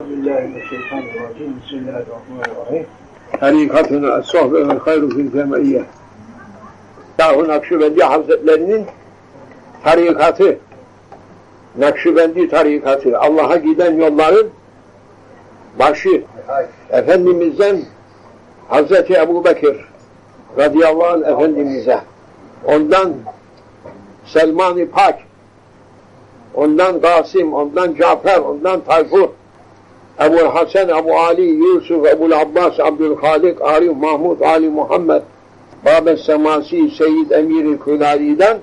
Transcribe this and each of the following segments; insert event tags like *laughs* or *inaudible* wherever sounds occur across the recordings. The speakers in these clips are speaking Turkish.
Bismillahirrahmanirrahim. Bismillahirrahmanirrahim. tarikatına sohbet hayru fil cemiyye. Yahu Nakşibendi Hazretlerinin tarikatı, Nakşibendi tarikatı, Allah'a giden yolların başı, Efendimiz'den Hazreti Ebu Bekir radıyallahu anh Efendimiz'e, ondan Selman-ı Pak, ondan Kasım, ondan Cafer, ondan Tayfur, Ebu Hasan, Ebu Ali, Yusuf, Ebu Abbas, Abdülhalik, Arif, Mahmud, Ali Muhammed, Babes Semasi, Seyyid Emir-i Külali'den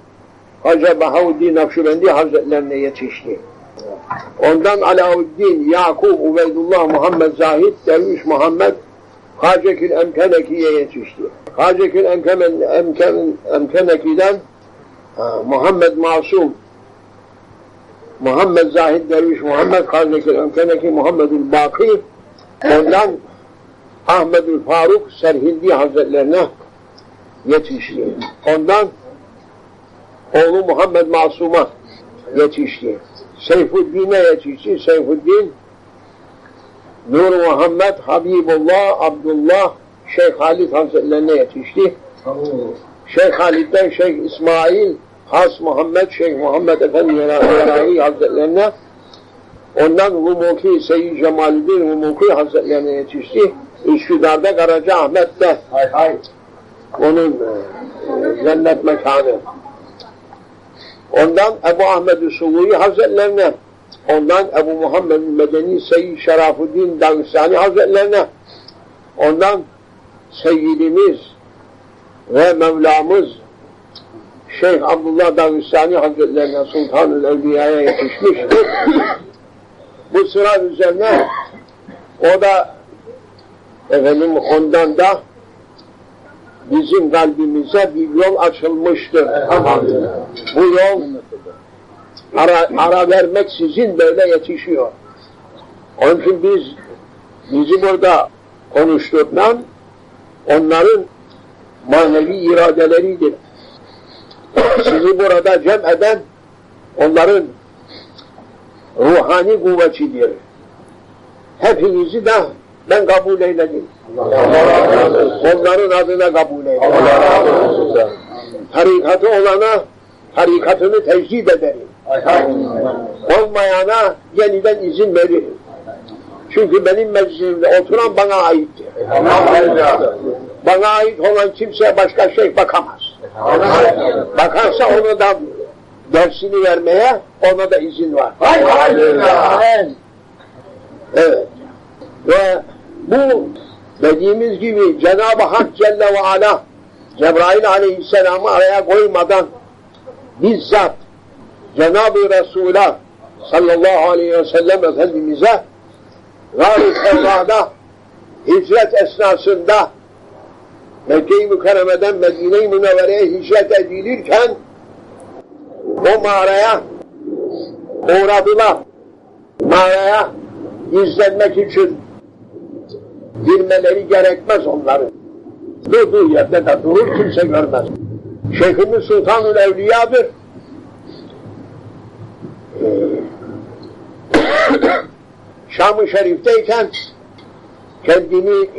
Hacı Bahavuddin Nakşibendi Hazretlerine yetişti. Ondan Alauddin, Yakub, Ubeydullah, Muhammed Zahid, Derviş Muhammed, Hacekül Emkeneki'ye yetişti. Hacekül Emken, Emken, Emkeneki'den ha, Muhammed Masum, Muhammed Zahid Derviş, Muhammed Hacekül Emkeneki, Muhammedül Baki, ondan Ahmedül Faruk Serhildi Hazretlerine yetişti. Ondan oğlu Muhammed Masum'a yetişti. Seyfuddin'e yetişti. Seyfuddin Nur Muhammed, Habibullah, Abdullah, Şeyh Halid Hazretlerine yetişti. Şeyh Halid'den Şeyh İsmail, Has Muhammed, Şeyh Muhammed Efendi Yerahi Hazretlerine ondan Rumuki, Seyyid Cemaluddin Rumuki Hazretlerine yetişti. Üsküdar'da Karaca Ahmet'te Hay hay. onun e, cennet mekanı. Ondan Ebu Ahmed-i Suluyi Hazretlerine, ondan Ebu Muhammed Medeni Seyyid Şerafuddin Dağistani Hazretlerine, ondan Seyyidimiz ve Mevlamız Şeyh Abdullah Dağistani Hazretlerine Sultanül Evliya'ya yetişmiştir. Bu sıra üzerine o da efendim ondan da bizim kalbimize bir yol açılmıştır. Bu yol ara, ara vermeksizin böyle yetişiyor. Onun için biz bizi burada konuşturan onların manevi iradeleridir. Sizi burada cem eden onların ruhani kuvvetidir. Hepinizi de ben kabul eyledim. Onların adına kabul eyledim. Tarikatı olana tarikatını tecdid ederim. Olmayana yeniden izin veririm. Çünkü benim meclisimde oturan bana aittir. Bana ait olan kimseye başka şey bakamaz. Bakarsa onu da dersini vermeye ona da izin var. Hay hay. Evet. Ve bu dediğimiz gibi Cenab-ı Hak Celle ve Ala Cebrail Aleyhisselam'ı araya koymadan bizzat Cenab-ı Resul'a sallallahu aleyhi ve sellem Efendimiz'e Gâr-ı Sevda'da hicret esnasında Mekke-i Mükerreme'den Medine-i Münevvere'ye hicret edilirken o mağaraya uğradılar. Mağaraya izlenmek için girmeleri gerekmez onların. Durduğu yerde de durur kimse görmez. Şeyhimiz Sultanül Evliya'dır. *coughs* Şam-ı Şerif'teyken kendini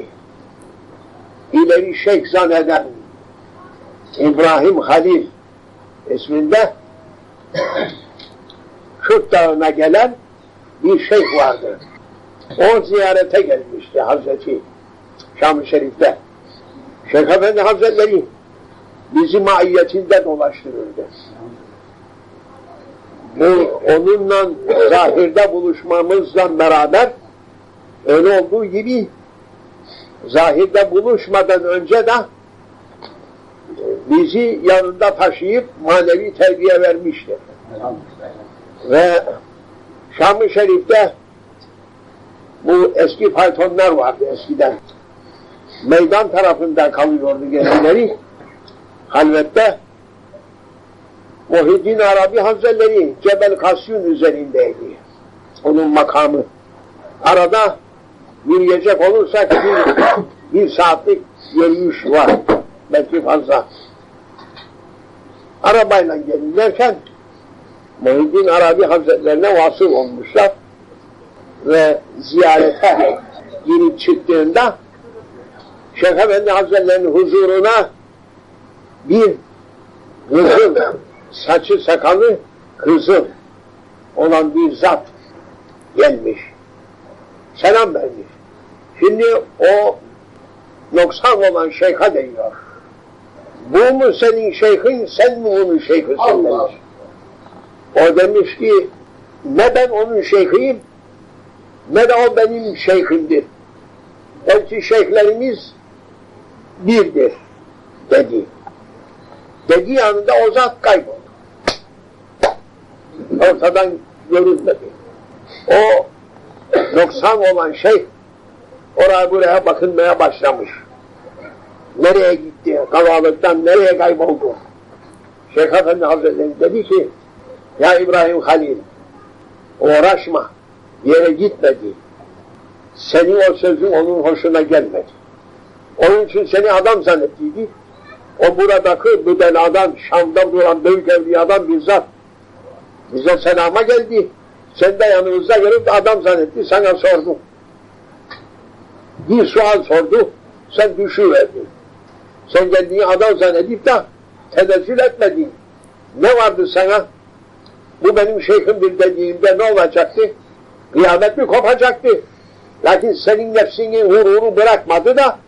ileri şeyh zanneden İbrahim Halil isminde *clears throat* Kürt Dağı'na gelen bir şeyh vardı. O ziyarete gelmişti Hazreti Şam-ı Şerif'te. Şeyh Efendi Hazretleri bizi maiyetinde dolaştırırdı. Bu onunla zahirde buluşmamızla beraber öyle olduğu gibi zahirde buluşmadan önce de bizi yanında taşıyıp manevi terbiye vermiştir. Ve Şam-ı Şerif'te bu eski faytonlar vardı eskiden. Meydan tarafında kalıyordu geceleri. Halvette Muhyiddin Arabi Hazretleri Cebel Kasyun üzerindeydi. Onun makamı. Arada yürüyecek olursak bir, bir saatlik yürüyüş var. Belki fazla. Arabayla gelirlerken Muhyiddin Arabi Hazretlerine vasıl olmuşlar. ve ziyarete girip çıktığında Şeyh Efendi Hazretleri'nin huzuruna bir kızıl, saçı sakalı kızıl olan bir zat gelmiş. Selam vermiş. Şimdi o noksan olan şeyha diyor. Bu mu senin şeyhin, sen mi onun şeyhisin demiş. O demiş ki, ne ben onun şeyhiyim, ne de o benim şeyhimdir. Belki şeyhlerimiz birdir, dedi. Dediği anda o zat kayboldu. Ortadan görünmedi. O noksan olan şey oraya buraya bakınmaya başlamış. Nereye gitti? Kalabalıktan nereye kayboldu? Şeyh Efendi Hazretleri dedi ki ya İbrahim Halil uğraşma yere gitmedi. Senin o sözün onun hoşuna gelmedi. Onun için seni adam zannettiydi. O buradaki bu beladan, Şam'da duran büyük evliyadan bir zat. Bize selama geldi. Sen de yanımızda görüp adam zannetti, sana sordu. Bir sual sordu, sen düşüverdin. Sen kendini adam zannedip de tenezzül etmedin. Ne vardı sana? Bu benim şeyhimdir dediğimde ne olacaktı? Kıyamet mi kopacaktı? Lakin senin nefsinin hururu bırakmadı da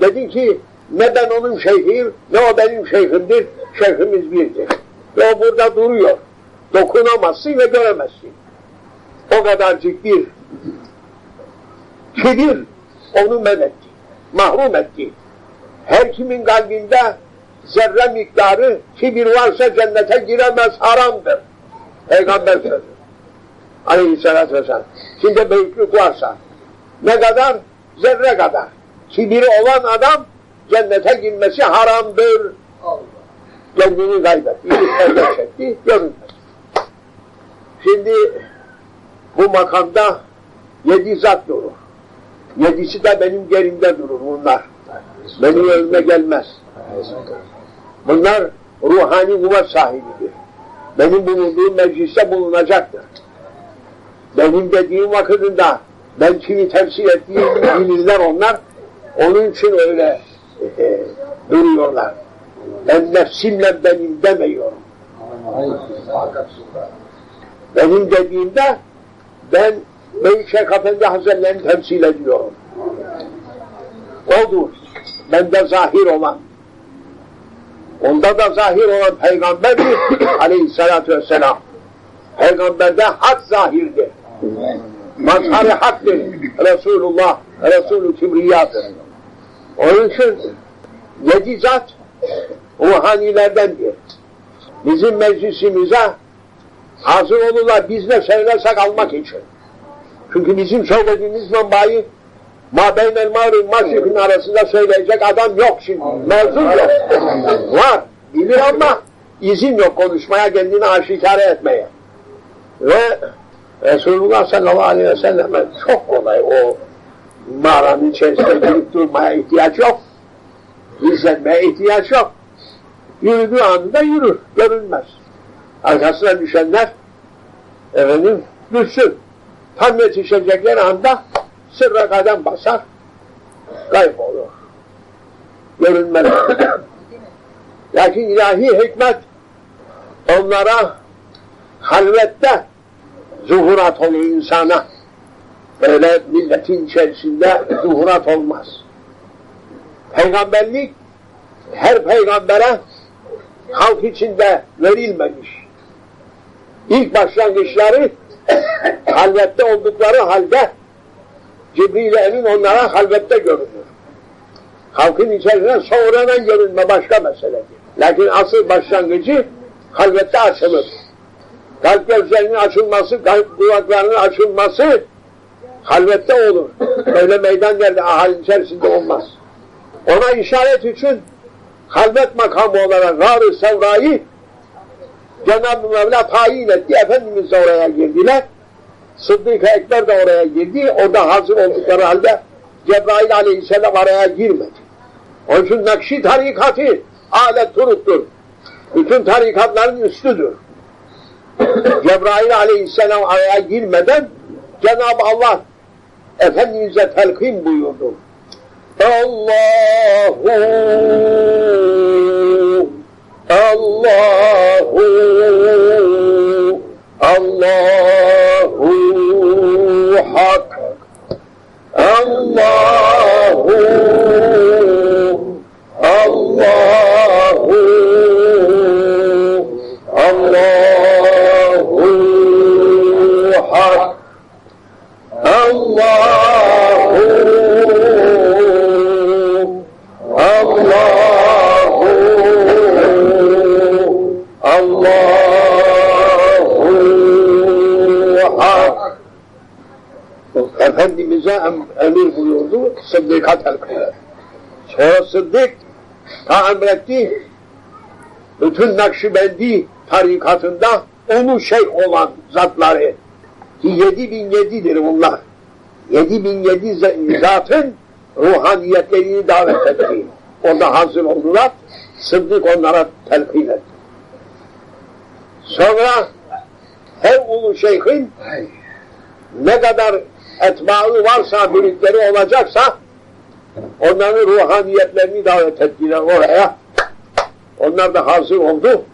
dedin ki ne ben onun şeyhiyim ne o benim şeyhimdir. Şeyhimiz birdir. Ve o burada duruyor. Dokunamazsın ve göremezsin. O kadarcık bir kibir onu men etti. Mahrum etti. Her kimin kalbinde zerre miktarı kibir varsa cennete giremez haramdır. Peygamber sözü. Aleyhisselatü vesselam. Şimdi büyüklük varsa ne kadar? Zerre kadar. Kibiri olan adam cennete girmesi haramdır. Kendini kaybetti. Elde çekti. Görünmez. Şimdi bu makamda yedi zat durur. Yedisi de benim gerimde durur bunlar. Benim önüme gelmez. Bunlar ruhani kuvvet sahibidir. Benim bulunduğum mecliste bulunacaktır. Benim dediğim vakitinde ben kimi temsil ettiğimi bilirler onlar. Onun için öyle e, duruyorlar. Ben nefsimle benim demiyorum. Benim dediğimde ben Bey Şeyh Efendi Hazretleri'ni temsil ediyorum. Odur. Bende zahir olan. Onda da zahir olan peygamberdir *coughs* aleyhissalatü vesselam. Peygamberde hak zahirdir. Mazhar-ı haktır. Resulullah, Resulü Kibriyadır. Onun için yedi zat ruhanilerdendir. Bizim meclisimize hazır olurlar biz ne söylersek almak için. Çünkü bizim söylediğimiz manbayı ma beynel mağrib maşrikin arasında söyleyecek adam yok şimdi. Mevzu yok. Var. Bilir ama izin yok konuşmaya kendini aşikare etmeye. Ve Resulullah sallallahu aleyhi ve selleme çok kolay o mağaranın içerisinde *laughs* girip durmaya ihtiyaç yok. İzlenmeye ihtiyaç yok. Yürüdüğü anda yürür, görünmez. Arkasına düşenler efendim düşsün. Tam yetişecekleri anda sırra kadem basar, kaybolur. Görünmez. *coughs* Lakin ilahi hikmet onlara halvette zuhurat oluyor insana. Böyle milletin içerisinde zuhurat olmaz. Peygamberlik her peygambere halk içinde verilmemiş. İlk başlangıçları *coughs* halvette oldukları halde Cibril Emin onlara halvette görünür. Halkın içerisinde sonradan görünme başka meseledir. Lakin asıl başlangıcı halvette açılır. Kalp gözlerinin açılması, kalp kulaklarının açılması halvette olur. *coughs* Böyle meydan yerde ahalinin içerisinde olmaz. Ona işaret için halvet makamı olarak Gar-ı Sevra'yı Cenab-ı Mevla tayin etti. Efendimiz de oraya girdiler. Sıddık Ekber de oraya girdi. Orada hazır oldukları halde Cebrail aleyhisselam araya girmedi. Onun için Nakşi tarikatı alet turuttur. Bütün tarikatların üstüdür. *coughs* Cebrail aleyhisselam araya girmeden Cenab-ı Allah Efendimiz'e telkin buyurdu. Allahu Allahu Allahu Allahu Efendimiz'e em, emir buyurdu, Sıddık'a telkin etti. Sonra Sıddık ta emretti, bütün Nakşibendi tarikatında onu şeyh olan zatları, ki yedi bin yedidir bunlar. Yedi bin yedi zatın ruhaniyetlerini davet etti. Orada hazır oldular, Sıddık onlara telkin etti. Sonra her ulu şeyhin ne kadar etbaı varsa, müritleri olacaksa onların ruhaniyetlerini davet ettiler oraya. Onlar da hazır oldu.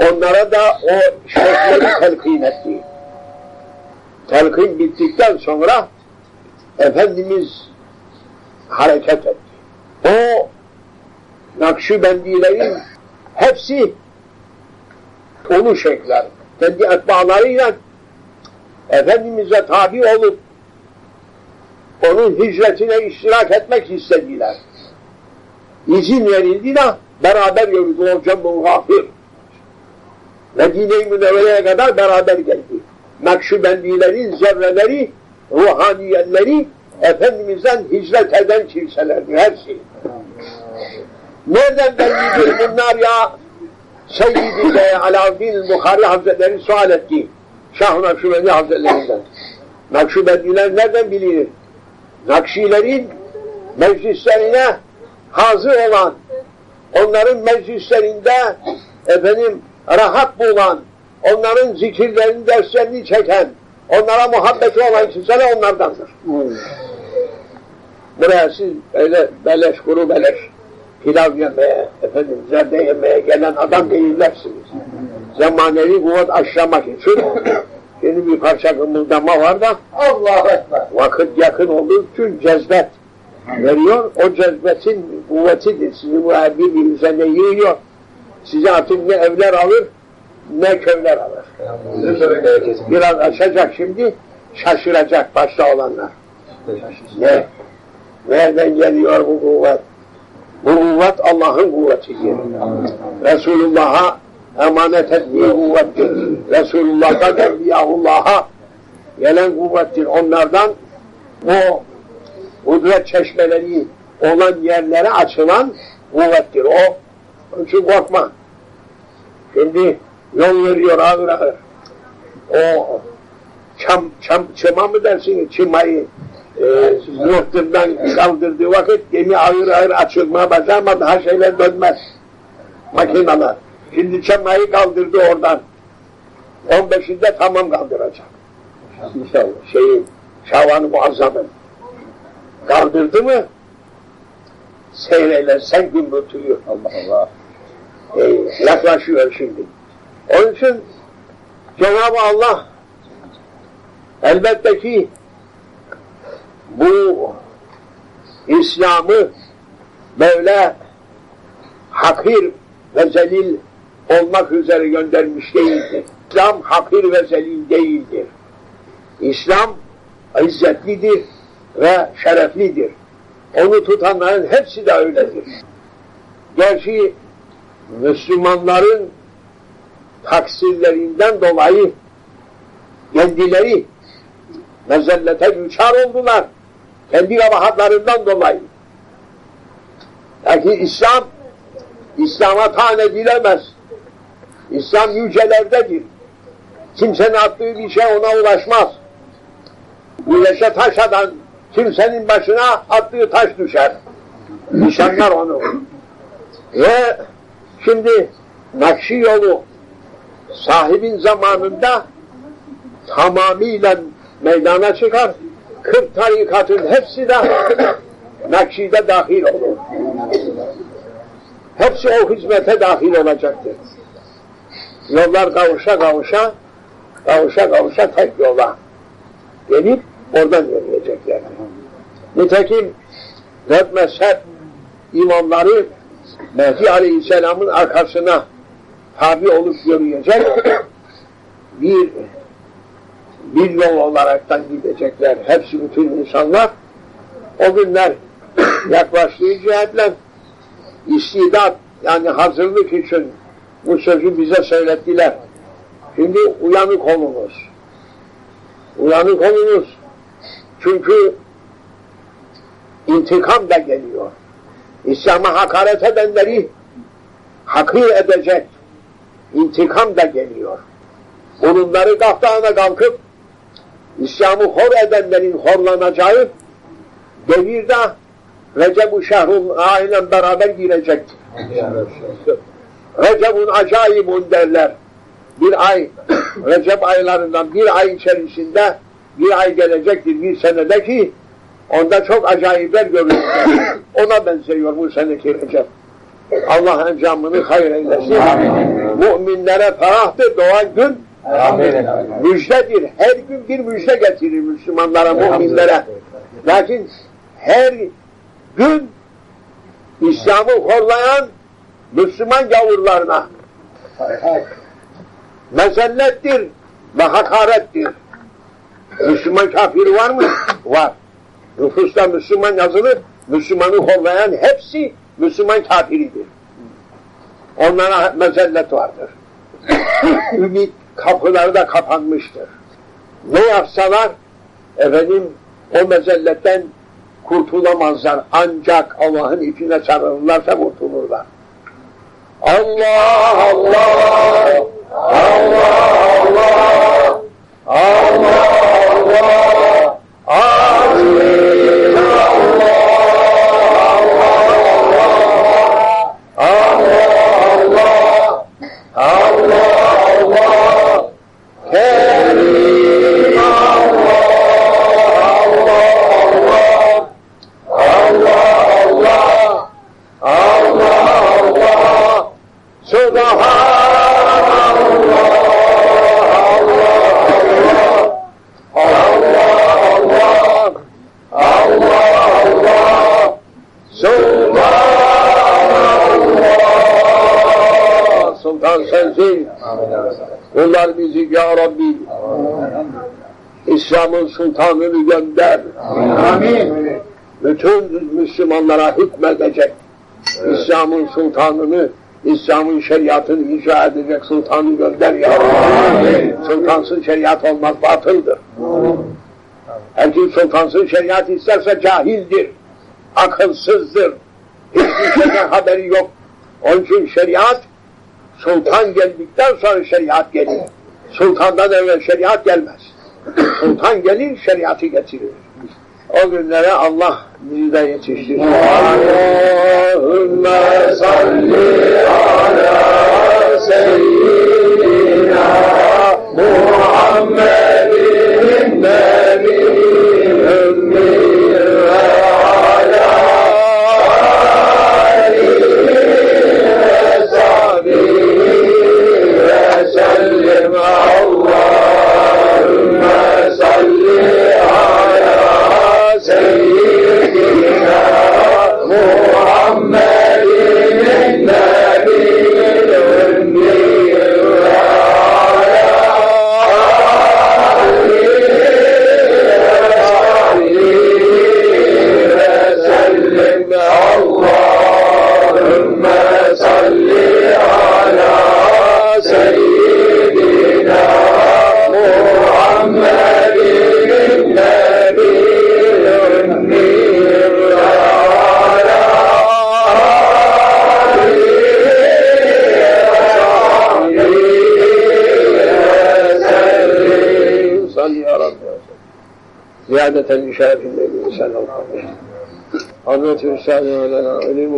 Onlara da o şeyhleri telkin etti. Telkin bittikten sonra Efendimiz hareket etti. O Nakşibendilerin hepsi ulu şeyhler kendi etbalarıyla Efendimiz'e tabi olup onun hicretine iştirak etmek istediler. İzin verildi de beraber yürüdü o Cem-i Gafir. Medine-i Münevvere'ye kadar beraber geldi. Nakşibendilerin zerreleri, ruhaniyenleri Efendimiz'den hicret eden kimselerdi her şey. Nereden bellidir bunlar ya? Seyyid-i Bey Alaaddin Bukhari Hazretleri sual etti. Şah-ı Nakşibendi Hazretlerinden. Nakşibendiler nereden bilinir? Nakşilerin meclislerine hazır olan, onların meclislerinde efendim rahat bulan, onların zikirlerini, derslerini çeken, onlara muhabbeti olan kimseler onlardandır. Buraya siz öyle beleş, kuru beleş, pilav yemeye, efendim zerde yemeye gelen adam değillersiniz. Zamanevi kuvvet aşlamak için *laughs* şimdi bir parça kımıldama var da Allahu Ekber. vakit yakın olduğu için cezbet veriyor. O cezbetin kuvvetidir. Sizi bu birbirinize ne yığıyor. Size artık ne evler alır ne köyler alır. Biraz açacak şimdi şaşıracak başta olanlar. Ne? Nereden geliyor bu kuvvet? Bu kuvvet Allah'ın kuvvetidir. Resulullah'a emanet ettiği kuvvettir. Resulullah'tan Evliyaullah'a gelen kuvvettir. Onlardan o kudret çeşmeleri olan yerlere açılan kuvvettir. O için korkma. Şimdi yol veriyor ağır ağır. O çam, çam, çıma mı dersiniz? Çımayı e, muhtardan kaldırdığı vakit gemi ağır ağır açılmaya başlar ama daha şeyler dönmez. Makineler. Şimdi çamayı kaldırdı oradan. 15'inde tamam kaldıracak. İnşallah. Şeyin, Şavan-ı Muazzam'ın. Kaldırdı mı seyredersen gün götürüyor. Allah Allah. Ee, yaklaşıyor şimdi. Onun için Cenab-ı Allah elbette ki bu İslam'ı böyle hakir ve zelil olmak üzere göndermiş değildir. İslam hakir ve zelil değildir. İslam izzetlidir ve şereflidir. Onu tutanların hepsi de öyledir. Gerçi Müslümanların taksirlerinden dolayı kendileri mezellete güçar oldular. Kendi kabahatlarından dolayı. Lakin İslam, İslam'a taan edilemez. İslam yücelerdedir. Kimsenin attığı bir şey ona ulaşmaz. Güneşe taş atan kimsenin başına attığı taş düşer. Nişanlar onu. Ve şimdi Nakşi yolu sahibin zamanında tamamıyla meydana çıkar. 40 tarikatın hepsi de *coughs* Nakşi'de dahil olur. Hepsi o hizmete dahil olacaktır. Yollar kavuşa kavuşa, kavuşa kavuşa tek yola gelip oradan yürüyecekler. Nitekim dört mezhep imamları Mehdi Aleyhisselam'ın arkasına tabi olup yürüyecek *coughs* bir bir yol olaraktan gidecekler. Hepsi bütün insanlar o günler *coughs* yaklaştığı cihetle istidat yani hazırlık için bu sözü bize söylettiler. Şimdi uyanık olunuz. Uyanık olunuz. Çünkü intikam da geliyor. İslam'a hakaret edenleri hakir edecek intikam da geliyor. Onunları kaftağına kalkıp İslam'ı hor edenlerin horlanacağı devirde Recep-u Şehrul ailen beraber girecektir. Recep'un acayibun derler. Bir ay, *clears throat* Recep aylarından bir ay içerisinde bir ay gelecektir bir senede ki onda çok acayipler görülecek. *clears throat* Ona benziyor bu seneki Recep. Allah encamını hayır eylesin. Müminlere ferahtır doğan gün müjdedir. Her gün bir müjde getirir Müslümanlara, müminlere. Lakin her gün İslam'ı horlayan Müslüman gavurlarına mezellettir ve hakarettir. Müslüman kafiri var mı? Var. Nüfusta Müslüman yazılır, Müslümanı horlayan hepsi Müslüman kafiridir. Onlara mezellet vardır. *coughs* Ümit kapıları da kapanmıştır. Ne yapsalar efendim o mezelletten kurtulamazlar. Ancak Allah'ın ipine sarılırlarsa kurtulurlar. Allah Allah Allah Allah Allah Allah Amin Bunlar bizi ya Rabbi İslam'ın sultanını gönder. Amin. Bütün Müslümanlara hükmedecek. İslam'ın sultanını, İslam'ın şeriatını icra edecek sultanı gönder ya Rabbi. Sultansız şeriat olmaz, batıldır. Her kim sultansız şeriat isterse cahildir, akılsızdır. Hiçbir şeyden haberi yok. Onun için şeriat, sultan geldikten sonra şeriat gelir. Sultandan evvel şeriat gelmez. Sultan gelir, şeriatı getirir. O günlere Allah bizi de yetiştirir. Allahümme salli ala seyyidina Muhammedin Ziyadeten işaretin nebi sallallahu aleyhi ve sellem. Hazreti Üstadı ve lena, ölü